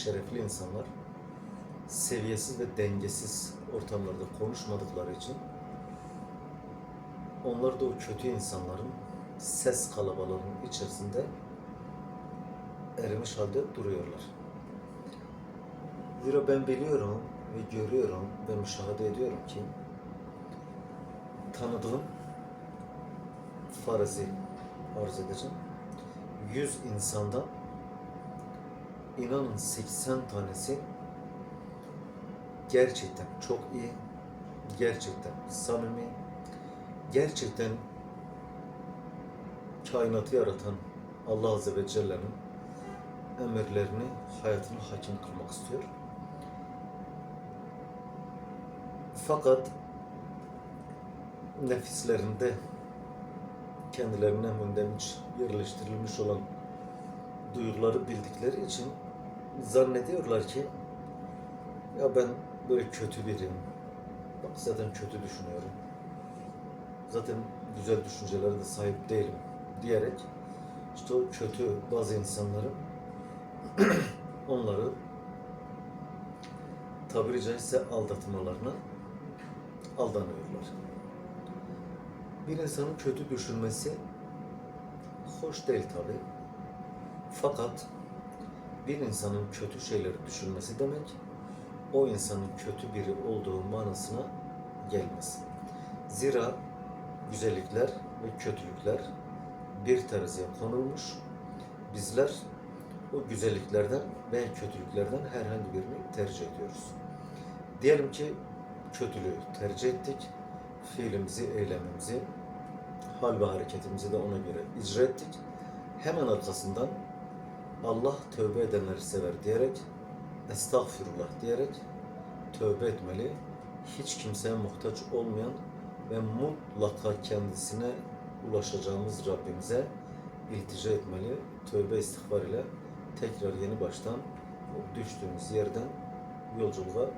şerefli insanlar seviyesiz ve dengesiz ortamlarda konuşmadıkları için onlar da o kötü insanların ses kalabalığının içerisinde erimiş halde duruyorlar. Zira ben biliyorum ve görüyorum ve müşahede ediyorum ki tanıdığım farazi arz edeceğim. 100 insandan inanın 80 tanesi gerçekten çok iyi, gerçekten samimi, gerçekten kainatı yaratan Allah Azze ve Celle'nin emirlerini hayatına hakim kılmak istiyor. Fakat nefislerinde kendilerine mündemiş yerleştirilmiş olan duyguları bildikleri için zannediyorlar ki ya ben böyle kötü biriyim. Bak zaten kötü düşünüyorum. Zaten güzel düşüncelere de sahip değilim diyerek işte o kötü bazı insanların onları tabiri caizse aldatmalarına aldanıyorlar. Bir insanın kötü düşünmesi hoş değil tabi. Fakat bir insanın kötü şeyleri düşünmesi demek o insanın kötü biri olduğu manasına gelmez. Zira güzellikler ve kötülükler bir teraziye konulmuş. Bizler o güzelliklerden ve kötülüklerden herhangi birini tercih ediyoruz. Diyelim ki kötülüğü tercih ettik. Fiilimizi, eylemimizi, hal ve hareketimizi de ona göre icra ettik. Hemen arkasından Allah tövbe edenleri sever diyerek estağfirullah diyerek tövbe etmeli. Hiç kimseye muhtaç olmayan ve mutlaka kendisine ulaşacağımız Rabbimize iltica etmeli. Tövbe istiğfar ile tekrar yeni baştan düştüğümüz yerden yolculuğa